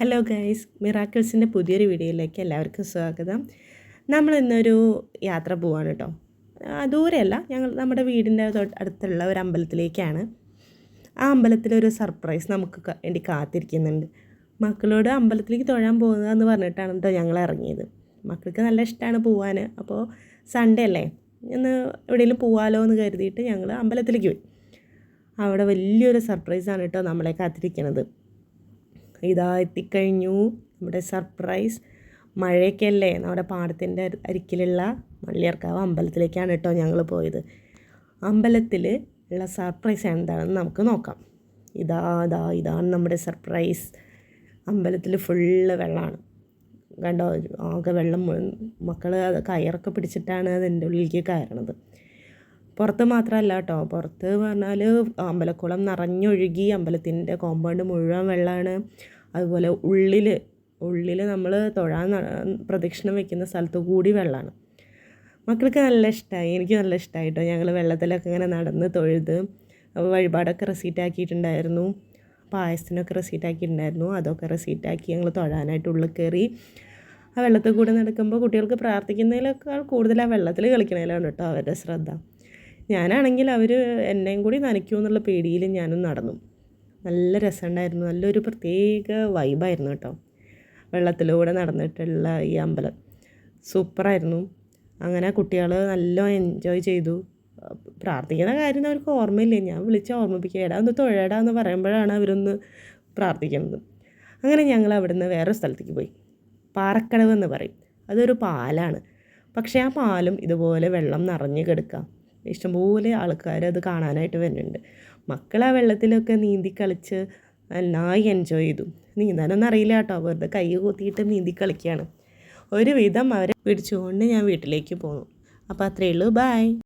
Hello guys മിറാക്കിൾസിന്റെ പുതിയൊരു വീഡിയോയിലേക്ക് എല്ലാവർക്കും സ്വാഗതം. നമ്മൾ ഇന്നൊരു യാത്ര പോവാണ് കേട്ടോ ദൂരെയല്ല ഞങ്ങൾ നമ്മുടെ വീടിന്റെ അടുത്തുള്ള ഒരു അമ്പലത്തിലേക്കാണ്. ആ അമ്പലത്തിലൊരു സർപ്രൈസ് നമുക്ക് വേണ്ടി കാത്തിരിക്കുന്നുണ്ട്. മക്കളോട് അമ്പലത്തിലേക്ക് തൊഴാൻ പോകുന്നതെന്ന് പറഞ്ഞിട്ടാണ് കേട്ടോ ഞങ്ങൾ ഇറങ്ങിയത്. മക്കൾക്ക് നല്ല ഇഷ്ടമാണ് പോവാൻ അപ്പോൾ സൺഡേ അല്ലേ? ഇന്ന് എവിടെയെങ്കിലും പോവാലോ എന്ന് കരുതിയിട്ട് ഞങ്ങൾ അമ്പലത്തിലേക്ക് പോയി. അവിടെ വലിയൊരു സർപ്രൈസാണ് കേട്ടോ നമ്മളെ കാത്തിരിക്കുന്നത് ഇതാ എത്തിക്കഴിഞ്ഞു നമ്മുടെ സർപ്രൈസ് മഴയൊക്കെയല്ലേ നമ്മുടെ പാടത്തിന്റെ അരിക്കിലുള്ള മള്ളിയർക്കാവ് അമ്പലത്തിലേക്കാണ് കേട്ടോ ഞങ്ങൾ പോയത്. അമ്പലത്തിൽ ഉള്ള സർപ്രൈസ് എന്താണെന്ന് നമുക്ക് നോക്കാം. ഇതാ ഇതാ ഇതാണ് നമ്മുടെ സർപ്രൈസ്. അമ്പലത്തിൽ ഫുള്ള് വെള്ളമാണ് കണ്ടോ? ആകെ വെള്ളം മക്കൾ അത് കയറൊക്കെ പിടിച്ചിട്ടാണ് അതിന്റെ ഉള്ളിലേക്ക് കയറണത്. പുറത്ത് മാത്രമല്ല കേട്ടോ പുറത്ത് പറഞ്ഞാൽ അമ്പലക്കുളം നിറഞ്ഞൊഴുകി അമ്പലത്തിന്റെ കോമ്പൗണ്ട് മുഴുവൻ വെള്ളമാണ് അതുപോലെ ഉള്ളിൽ ഉള്ളിൽ നമ്മൾ തൊഴാൻ പ്രദക്ഷിണം വെക്കുന്ന സ്ഥലത്ത് കൂടി വെള്ളമാണ് മക്കൾക്ക് നല്ല ഇഷ്ടമായി എനിക്ക് നല്ല ഇഷ്ടമായി കേട്ടോ ഞങ്ങൾ വെള്ളത്തിലൊക്കെ ഇങ്ങനെ നടന്ന് തൊഴുത്. വഴിപാടൊക്കെ റെസീറ്റ് ആക്കിയിട്ടുണ്ടായിരുന്നു. പായസത്തിനൊക്കെ റെസീറ്റ് ആക്കിയിട്ടുണ്ടായിരുന്നു. അതൊക്കെ റെസീറ്റ് ആക്കി ഞങ്ങൾ തൊഴാനായിട്ട് ഉള്ളിൽ കയറി. ആ വെള്ളത്തിൽ കൂടെ നടക്കുമ്പോൾ കുട്ടികൾക്ക് പ്രാർത്ഥിക്കുന്നതിനേക്കാൾ കൂടുതൽ ആ വെള്ളത്തിൽ കളിക്കണതിലാണ് കേട്ടോ അവരുടെ ശ്രദ്ധ. ഞാനാണെങ്കിൽ അവർ എന്നെയും കൂടി നനയ്ക്കുമെന്നുള്ള പേടിയിൽ ഞാനും നടന്നു. നല്ല രസമുണ്ടായിരുന്നു. നല്ലൊരു പ്രത്യേക വൈബായിരുന്നു കേട്ടോ. വെള്ളത്തിലൂടെ നടന്നിട്ടുള്ള ഈ അമ്പലം. സൂപ്പറായിരുന്നു. അങ്ങനെ കുട്ടികൾ നല്ല എൻജോയ് ചെയ്തു. പ്രാർത്ഥിക്കുന്ന കാര്യം അവർക്ക് ഓർമ്മയില്ല? ഞാൻ വിളിച്ച് ഓർമ്മിപ്പിക്കുക. എടാ ഒന്ന് തൊഴടാ എന്ന് പറയുമ്പോഴാണ് അവരൊന്ന് പ്രാർത്ഥിക്കുന്നത്. അങ്ങനെ ഞങ്ങൾ അവിടെ നിന്ന് വേറൊരു സ്ഥലത്തേക്ക് പോയി. പാറക്കടവ് എന്ന് പറയും. അതൊരു പാലാണ്. പക്ഷേ ആ പാലും ഇതുപോലെ വെള്ളം നിറഞ്ഞു കിടക്കുക. ഇഷ്ടംപോലെ ആൾക്കാർ അത് കാണാനായിട്ട് വരുന്നുണ്ട്. മക്കൾ ആ വെള്ളത്തിലൊക്കെ നീന്തി കളിച്ച് നന്നായി എൻജോയ് ചെയ്തു. നീന്താനൊന്നും അറിയില്ല കേട്ടോ. വെറുതെ കൈ കൂത്തിയിട്ട് നീന്തി കളിക്കുകയാണ് ഒരുവിധം അവരെ പിടിച്ചുകൊണ്ട് ഞാൻ വീട്ടിലേക്ക് പോന്നു. അപ്പോൾ അത്രയേ ഉള്ളൂ. ബായ്